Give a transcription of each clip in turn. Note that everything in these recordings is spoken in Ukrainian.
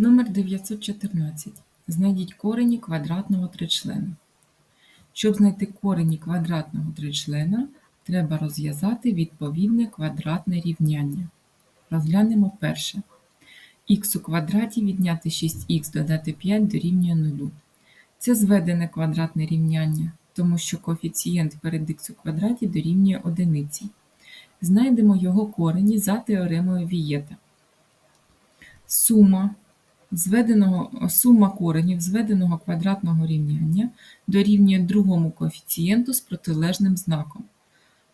Номер 914. Знайдіть корені квадратного тричлена. Щоб знайти корені квадратного тричлена, треба розв'язати відповідне квадратне рівняння. Розглянемо перше. х у квадраті відняти 6х додати 5 дорівнює 0. Це зведене квадратне рівняння, тому що коефіцієнт перед х у квадраті дорівнює 1. Знайдемо його корені за теоремою Вієта. Сума зведеного, сума коренів зведеного квадратного рівняння дорівнює другому коефіцієнту з протилежним знаком.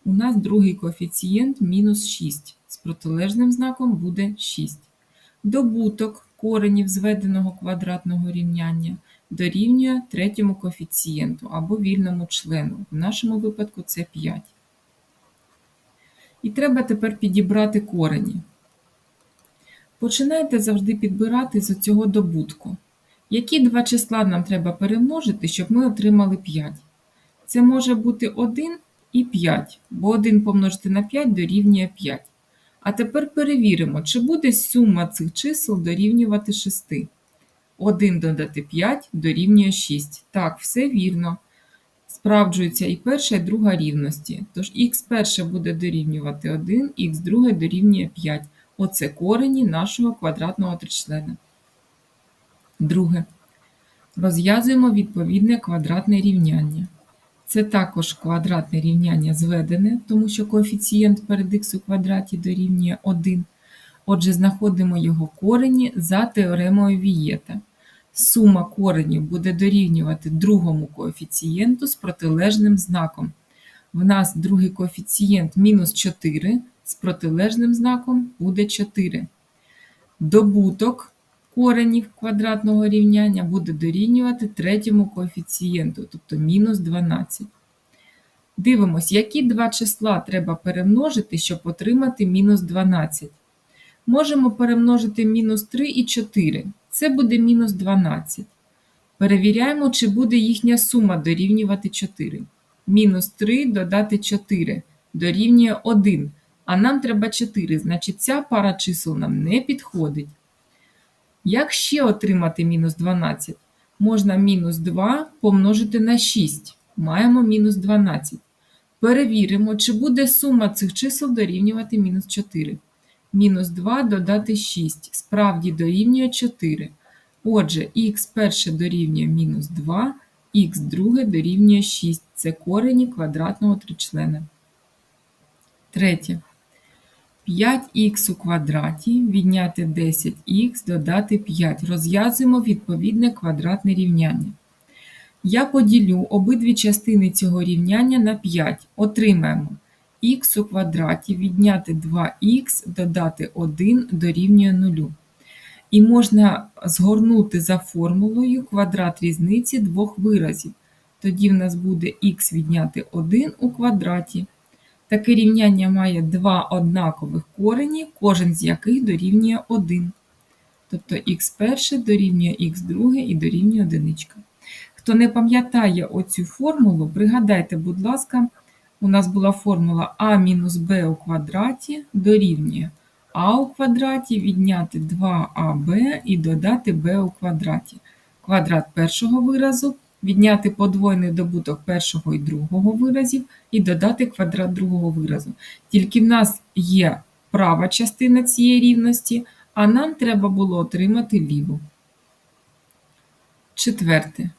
У нас другий коефіцієнт мінус 6. З протилежним знаком буде 6. Добуток коренів зведеного квадратного рівняння дорівнює третьому коефіцієнту або вільному члену. В нашому випадку це 5. І треба тепер підібрати корені. Починайте завжди підбирати з цього добутку. Які два числа нам треба перемножити, щоб ми отримали 5? Це може бути 1 і 5, бо 1 помножити на 5 дорівнює 5. А тепер перевіримо, чи буде сума цих чисел дорівнювати 6. 1 додати 5 дорівнює 6. Так, все вірно. Справджується і перша, і друга рівності. Тож х перше буде дорівнювати 1, х друге дорівнює 5. Оце корені нашого квадратного тричлена. Друге. Розв'язуємо відповідне квадратне рівняння. Це також квадратне рівняння зведене, тому що коефіцієнт перед х у квадраті дорівнює 1. Отже, знаходимо його корені за теоремою Вієта. Сума коренів буде дорівнювати другому коефіцієнту з протилежним знаком. В нас другий коефіцієнт мінус 4 з протилежним знаком буде 4. Добуток коренів квадратного рівняння буде дорівнювати третьому коефіцієнту, тобто мінус 12. Дивимось, які два числа треба перемножити, щоб отримати мінус 12. Можемо перемножити мінус 3 і 4. Це буде мінус 12. Перевіряємо, чи буде їхня сума дорівнювати 4. Мінус 3 додати 4 дорівнює 1. А нам треба 4, значить ця пара чисел нам не підходить. Як ще отримати мінус 12? Можна мінус 2 помножити на 6. Маємо мінус 12. Перевіримо, чи буде сума цих чисел дорівнювати мінус 4. Мінус 2 додати 6. Справді дорівнює 4. Отже, х перше дорівнює мінус 2, х друге дорівнює 6. Це корені квадратного тричлена. Третє. 5х у квадраті відняти 10х додати 5. Розв'язуємо відповідне квадратне рівняння. Я поділю обидві частини цього рівняння на 5. Отримаємо х у квадраті відняти 2х додати 1 дорівнює 0. І можна згорнути за формулою квадрат різниці двох виразів. Тоді в нас буде х відняти 1 у квадраті. Таке рівняння має два однакових корені, кожен з яких дорівнює 1. Тобто х перше дорівнює х друге і дорівнює одиничка. Хто не пам'ятає оцю формулу, пригадайте, будь ласка, у нас була формула а мінус b у квадраті дорівнює а у квадраті відняти 2аб і додати b у квадраті. Квадрат першого виразу відняти подвойний добуток першого і другого виразів і додати квадрат другого виразу. Тільки в нас є права частина цієї рівності, а нам треба було отримати ліву. Четверте.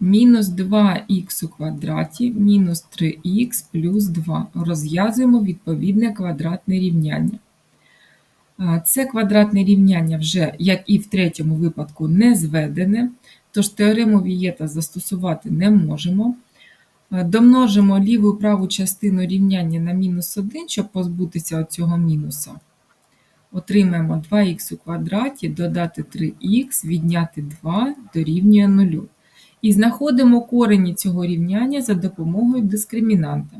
Мінус 2х у квадраті мінус 3х плюс 2. Розв'язуємо відповідне квадратне рівняння. Це квадратне рівняння вже, як і в третьому випадку, не зведене, тож теорему Вієта застосувати не можемо. Домножимо ліву і праву частину рівняння на мінус 1, щоб позбутися цього мінуса. Отримаємо 2х у квадраті, додати 3х, відняти 2 дорівнює 0. І знаходимо корені цього рівняння за допомогою дискримінанта.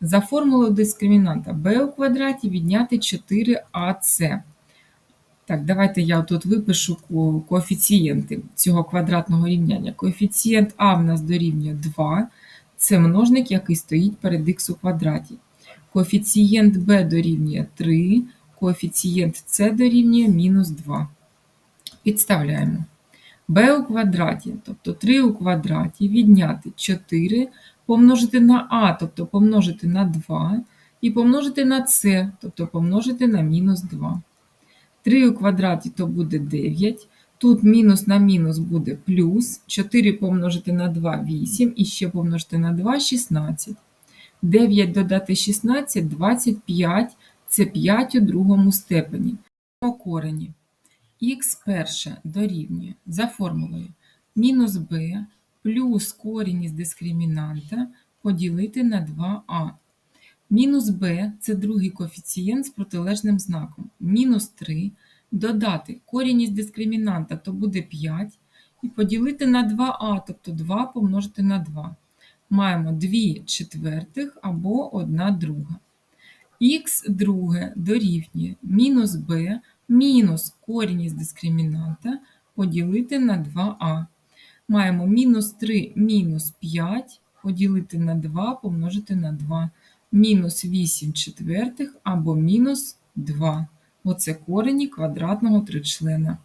За формулою дискримінанта b у квадраті відняти 4ac. Так, давайте я тут випишу коефіцієнти цього квадратного рівняння. Коефіцієнт А в нас дорівнює 2, це множник, який стоїть перед х у квадраті. Коефіцієнт b дорівнює 3, коефіцієнт С дорівнює мінус 2. Підставляємо. b у квадраті, тобто 3 у квадраті, відняти 4, помножити на а, тобто помножити на 2, і помножити на c, тобто помножити на мінус 2. 3 у квадраті то буде 9. Тут мінус на мінус буде плюс. 4 помножити на 2 – 8, і ще помножити на 2 – 16. 9 додати 16 – 25. Це 5 у другому степені. По корені. Х перше дорівнює за формулою мінус b плюс корінь із дискримінанта поділити на 2а. Мінус b – це другий коефіцієнт з протилежним знаком. Мінус 3 додати корінь із дискримінанта, то буде 5, і поділити на 2а, тобто 2 помножити на 2. Маємо 2 четвертих або 1 друга. Х друге дорівнює мінус b мінус корінь із дискримінанта поділити на 2а. Маємо мінус 3 мінус 5 поділити на 2 помножити на 2. Мінус 8 четвертих або мінус 2. Оце корені квадратного тричлена.